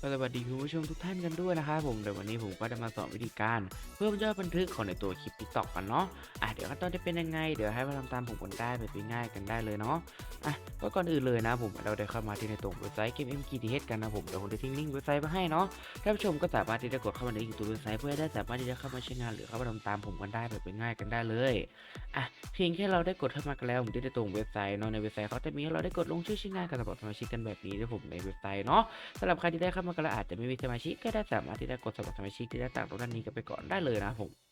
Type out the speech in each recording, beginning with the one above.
ก็สวัสดีคุณผู้ชมทุกท่านกันด้วยนะครับผมเดี๋ยววันนี้ผมก็จะมาสอนวิธีการ เพิ่มยอดบันทึกของในตัวคลิปติ๊กต็อกันเนาะอะเดี๋ยวขั้นตอนจะเป็นยังไง เดี๋ยวให้มาทำตามผมกันได้แบบง่ายๆกันได้เลยเนาะอะก็ก่อนอื่นเลยนะผมเราได้เข้ามาที่ในตรงเว็บไซต์ Game MKTH กันนะผมเดี๋ยวผมจะทิ้งลิงก์เว็บไซต์มาให้เนาะท่านผู้ชมก็สามารถที่จะกดเข้ามาในอีกตัวเว็บไซต์เพื่อได้สามารถที่จะเข้ามาใช้งานหรือเข้ามาทำตามผมกันได้แบบง่ายกันได้เลยอะเพียงแค่เราได้กดเข้ามากันแล้วผมที่ได้ตรงเว็บไซต์เนาะในเว็บไซต์เขาจะมีให้เราได้กดลงชื่อใช้งานกับสมัครสมาชิกกันแบบนี้ด้วยผมในเว็บไซต์เนาะสำหรับใครที่ได้เข้ามากันแล้วอาจจะไม่มีสมาชิกก็ได้สามารถที่จะกดสมัครสมาชิกที่หน้ต่างตรงด้านนี้กันไปก่อนได้เลยนะผม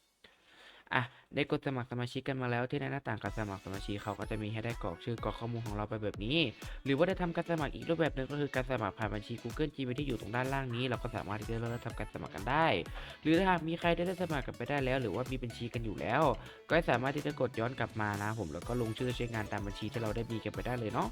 อะได้กดสมัครสมาชิกกันมาแล้วที่ในหน้าต่างการสมัครสมาชิกเขาก็จะมีให้ได้กรอกชื่อกรอกข้อมูลของเราไปแบบนี้ หรือว่าได้ทำการสมัครอีกรูปแบบหนึ่งก็คือการสมัครผ่านบัญชี Google Gmail ที่อยู่ตรงด้านล่างนี้ เราก็สามารถที่จะเริ่มทำการสมัครกันได้ หรือถ้าหากมีใครได้สมัครกันไปได้แล้ว หรือว่ามีบัญชีกันอยู่แล้ว ก็สามารถที่จะกดย้อนกลับมานะผมแล้วก็ลงชื่อใช้งานตามบัญชีที่เราได้มีกันไปได้เลยเนาะ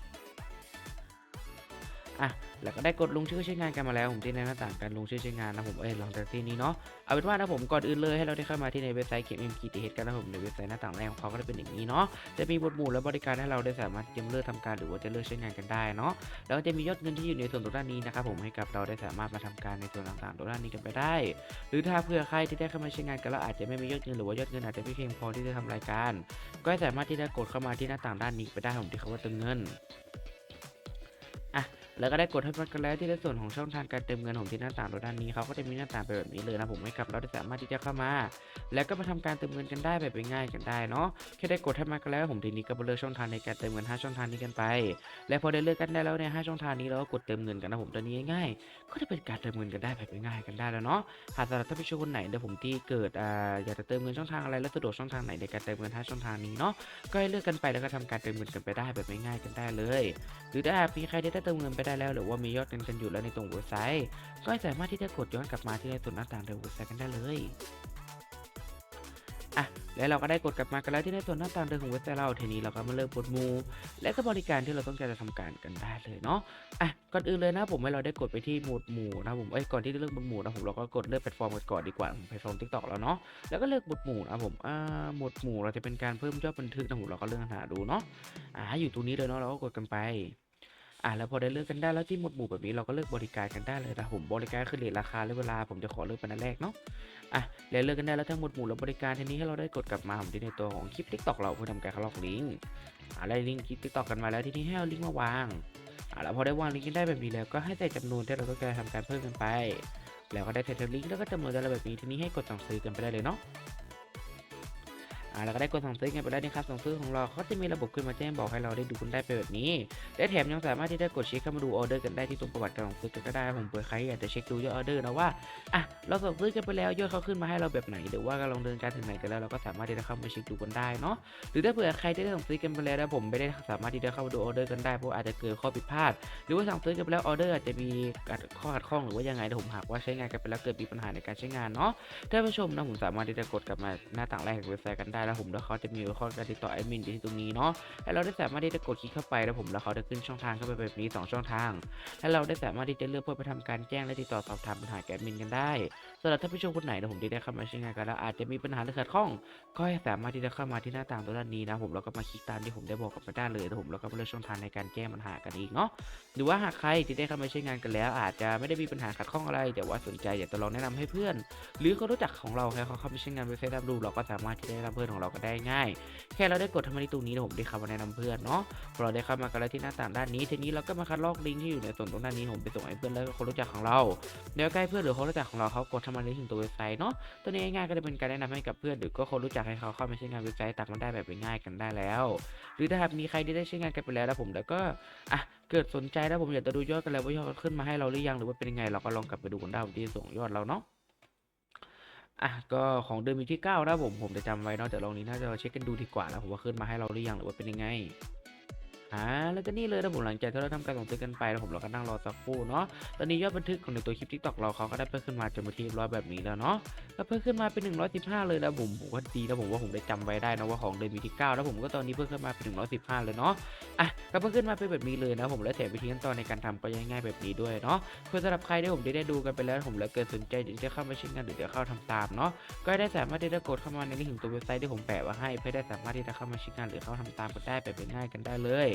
อะแล้วก็ได้กดลงชื่อใช้งานกันมาแล้วผมที่ในหน้าต่างการลงชื่อใช้งานนะผมเอ้ยลองจากที่นี้เนาะเอาเป็นว่านะผมก่อนอื่นเลยให้เราได้เข้ามาที่ในเว็บไซต์เกม MKTH กันนะผมในเว็บไซต์หน้าต่างแรกของเขาก็จะเป็นอย่างนี้เนาะจะมีบทหมู่และบริการให้เราได้สามารถเตรียมเลือกทำการหรือว่าจะเลือกใช้งานกันได้เนาะแล้วก็จะมียอดเงินที่อยู่ในส่วนตรงด้านนี้นะครับผมให้กับเราได้สามารถมาทำการในส่วนต่างๆตรงด้านนี้กันไปได้ หรือถ้าเผื่อใครที่ได้เข้ามาใช้งานกันแล้วอาจจะไม่มียอดเงินหรือว่ายอดเงินอาจจะไม่เพียงพอที่จะทำรายการ ก็สามารถที่จะกดเข้ามาที่หน้าต่างด้านนี้ไปได้ผมที่เขาว่าเติมเงิน แล้วก็ได้กดให้มันกันแล้วที่ในส่วนของช่องทางการเติมเงินของที่หน้าต่างด้านนี้เขาก็จะมีหน้าต่างไปแบบนี้เลยนะผมให้กับเราได้สามารถที่จะเข้ามา แล้วก็มาทำการเติมเงินกันได้แบบง่ายกันได้เนาะแค่ได้กดให้มากันแล้วผมทีนี้ก็เลือกช่องทางในการเติมเงิน 5 ช่องทางนี้กันไป และพอได้เลือกกันได้แล้วใน5ช่องทางนี้เราก็กดเติมเงินกันนะผมตัวนี้ง่ายก็จะเป็นการเติมเงินกันได้แบบง่ายกันได้แล้วเนาะหากสำหรับท่านผู้ชมคนไหนเดี๋ยวผมที่เกิดอ่าอยากจะเติมเงินช่องทางอะไรและสะดวกช่องทางไหนในการเติมเงิน 5 ช่องทางนี้เนาะก็ให้เลือกกันไปแล้วก็ทำการเติมเงินกันไปได้แบบง่ายกันได้เลย หรือถ้าหากมีใครได้เติมเงินไปได้แล้ว หรือว่ามียอดเงินกันอยู่แล้วในตรงเว็บไซต์ ก็สามารถที่จะกดย้อนกลับมาที่ในส่วนหน้าต่างเดิมเว็บไซต์กันได้เลยอะแล้วเราก็ได้กดกลับมากันแล้วที่ในส่วนหน้าต่างเดิมของเว็บไซต์เราทีนี้เราก็มาเริ่มบทหมู่และก็บริการที่เราต้องการจะทำการกันได้เลยเนาะอะก่อนอื่นเลยนะผมให้เราได้กดไปที่หมวดหมู่นะผมเอ้ยก่อนที่จะเลือกบทหมู่นะผมเราก็กดเลือกแพลตฟอร์มกันก่อนดีกว่าแพลตฟอร์มทิกตอกแล้วเนาะแล้วก็เลือกบทหมู่นะผมอ่าหมวดหมู่เราจะเป็นการเพิ่มยอดบันทึกนะผมเราก็เลือกหาดูเนาะอ่าอยู่ตรงนี้เลยเนาะเราก็กดกันไป อะแล้วพอได้เลือกกันได้แล้วที่หมดหมู่แบบนี้เราก็เลือกบริการกันได้เลยนะผมบริการคือเรทราคาและเวลาผมจะขอเลือกเป็นอันแรกเนาะอะแล้วเลือกกันได้แล้วทั้งหมดหมู่และบริการทีนี้ให้เราได้กดกลับมาผมที่ในตัวของคลิป TikTok เราเพื่อทำการคลอกลิงก์อะได้ลิงก์คลิป TikTok กันมาแล้วทีนี้ให้เอาลิงก์มาวางอะแล้วพอได้วางลิงก์ได้แบบนี้แล้วก็ให้ใส่จำนวนที่เราต้องการทำการเพิ่มกันไป แล้วก็ได้ใส่ลิงก์แล้วก็จำนวนแต่ละแบบนี้ทีนี้ให้กดสั่งซื้อกันไปได้เลยเนาะ อ่าเราก็ได้กดสั่งซื้อกันไปแล้วนะครับสั่งซื้อของเราเขาจะมีระบบขึ้นมาแจ้งบอกให้เราได้ดูกันได้ไปแบบนี้และแถมยังสามารถที่จะกดเช็คเข้ามาดูออเดอร์กันได้ที่ตรงประวัติการสั่งซื้อกันก็ได้ผมเผื่อใครอยากจะเช็คดูยอดออเดอร์นะว่าอะเราสั่งซื้อกันไปแล้วยอดเขาขึ้นมาให้เราแบบไหนหรือว่ากำลังเดินการถึงไหนกันแล้วเราก็สามารถที่จะเข้ามาเช็คดูกันได้เนาะหรือถ้าเผื่อใครที่ได้สั่งซื้อกันไปแล้วแล้วผมไม่ได้สามารถที่จะเข้ามาดูออเดอร์กันได้เพราะอาจจะเกิดข้อผิดพลาด หรือว่าสั่งซื้อกันไปแล้วออเดอร์อาจจะมีข้อขัดข้องหรือว่ายังไงแต่ผมหากว่าใช้งานกันไปแล้วเกิดมีปัญหาในการใช้งานเนาะท่านผู้ชมนะผมสามารถที่จะกดกลับมาหน้าต่างแรกของเว็บไซต์กันได้แล้วผมแล้วเขาจะมีข้อการติดต่อแอดมินอยู่ที่ตรงนี้เนาะให้เราได้สามารถที่จะกดคลิกเข้าไปแล้วผมแล้วเขาจะขึ้นช่องทางเข้าไปแบบนี้ 2 ช่องทางให้เราได้สามารถที่จะเลือกเพื่อไปทำการแจ้งและติดต่อสอบถามปัญหาแอดมินกันได้สำหรับท่านผู้ชมคนไหนนะผมที่ได้เข้ามาใช้งานกันแล้วอาจจะมีปัญหาหรือขัดข้อง ก็ให้สามารถที่จะเข้ามาที่หน้าต่างตัวด้านนี้นะผมแล้วก็มาคลิกตามที่ผมได้บอกกันไปได้เลยนะผมแล้วก็เลือกช่องทางในการแก้ปัญหากันอีกเนาะหรือว่าหากใครที่ได้เข้ามาใช้งานกันแล้ว อาจจะไม่ได้มีปัญหาขัดข้องอะไร แต่ว่าสนใจอยากจะลองแนะนำให้เพื่อน หรือคนรู้จักของเราให้เขาเข้าไปใช้งานเว็บไซต์รับรู้เราก็สามารถที่จะได้รับเพื่อนของเราก็ได้ง่าย แค่เราได้กดทำมาที่ตรงนี้นะผมได้เข้ามาแนะนำเพื่อนเนาะพอเราได้เข้ามากันแล้วที่หน้าต่างด้านนี้ ทีนี้เราก็มาคัดลอกลิงก์ที่อยู่ในส่วนตรงด้านนี้ผมไปส่งให้เพื่อนแล้วก็คนรู้จักของเราเดี๋ยวใกล้เพื่อนหรือคนรู้จักของเราเขากดทำมาที่ถึงตัวเว็บไซต์เนาะตัวนี้ง่ายๆก็จะเป็นการแนะนำให้กับเพื่อนหรือก็คนรู้จักให้เขาเข้ามาใช้งานเว็บไซต์ตักมันได้แบบง่ายกันได้แล้ว หรือถ้าหากมีใครที่ได้ใช้งานกันไปแล้วแล้วผมแล้วก็อะเกิดสนใจแล้วผมอยากจะดูยอดกันแล้วว่ายอดขึ้นมาให้เราหรือยังหรือว่าเป็นยังไงเราก็ลองกลับไปดูกันได้ที่ส่งยอดเราเนาะ อะก็ของเดิมอยู่ที่ 9 นะผมผมจะจำไว้เนาะแต่ลองนี้น่าจะเช็คกันดูดีกว่าแล้วผมว่าขึ้นมาให้เราหรือยังหรือว่าเป็นยังไง อ่าแล้วก็นี่เลยนะผมหลังจากที่เราทำการส่งซื้อกันไปแล้วผมเราก็นั่งรอสักครู่เนาะตอนนี้ยอดบันทึกของในตัวคลิปทิกตอกเราเขาก็ได้เพิ่มขึ้นมาจนมาที่ร้อยแบบนี้แล้วเนาะก็เพิ่มขึ้นมาเป็น 115 เลยนะผมผมว่าดีแล้วผมว่าผมได้จำไว้ได้นะว่าของเดิมอยู่ที่9แล้วผมก็ตอนนี้เพิ่มขึ้นมาเป็น115 เลยเนาะอะก็เพิ่มขึ้นมาเป็นแบบนี้เลยนะผมและแถมวิธีขั้นตอนในการทำก็ง่ายๆแบบนี้ด้วยเนาะเพื่อสำหรับใครที่ผมได้ได้ดูกันไปแล้วผมแล้วเกิดสนใจอยากจะเข้ามาใช้งานหรือจะเข้าทำตามเนาะก็ได้สามารถที่จะกดเข้ามาในลิงก์ของตัวเว็บไซต์ที่ผมแปะไว้ให้ เพื่อได้สามารถที่จะเข้ามาใช้งานหรือเข้าทำตามกันได้แบบง่ายกันได้เลย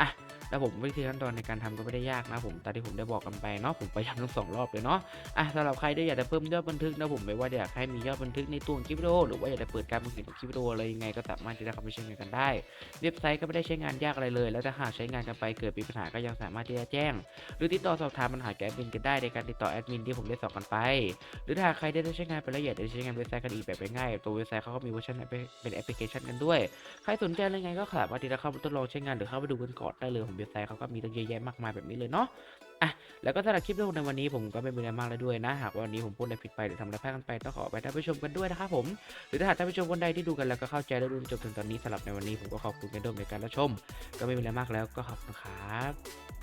อะแล้วผมวิธีขั้นตอนในการทำก็ไม่ได้ยากนะผมตามที่ผมได้บอกกันไปเนาะผมไปย้ำทั้งสองรอบเลยเนาะอะสำหรับใครที่อยากจะเพิ่มยอดบันทึกนะผมไม่ว่าอยากให้มียอดบันทึกในตัวของคลิปวิดีโอหรือว่าอยากจะเปิดการบันทึกของคลิปวิดีโออะไรยังไงก็สามารถที่จะเข้าไปใช้งานกันได้ เว็บไซต์ก็ไม่ได้ใช้งานยากอะไรเลย แล้วถ้าหากใช้งานกันไปเกิดมีปัญหาก็ยังสามารถที่จะแจ้ง หรือติดต่อสอบถามปัญหาแกแอดมินกันได้ในการติดต่อแอดมินที่ผมได้สอนกันไป หรือถ้าหากใครได้ใช้งานไปแล้วอยากจะใช้งานเว็บไซต์กันอีกแบบง่ายตัวเว็บไซต์เขาก็มีเวอร์ชันเป็นแอปพลิเคชันกันด้วย ใครสนใจอะไรไงก็สามารถที่จะเข้าไปทดลองใช้งานหรือเข้าไปดูกันก่อนได้เลยผมเว็บไซต์เขาก็มีตั้งเยอะแยะมากมายแบบนี้เลยเนาะอะแล้วก็สำหรับคลิปในวันนี้ผมก็ไม่มีอะไรมากแล้วด้วยนะ หากว่าวันนี้ผมพูดอะไรผิดไปหรือทำอะไรพลาดกันไปต้องขอไปท่านผู้ชมกันด้วยนะครับผม หรือถ้าหากท่านผู้ชมคนใดที่ดูกันแล้วก็เข้าใจและดูจนจบถึงตอนนี้สำหรับในวันนี้ผมก็ขอบคุณกันด้วยในการรับชม ก็ไม่มีอะไรมากแล้วก็ขอบคุณครับ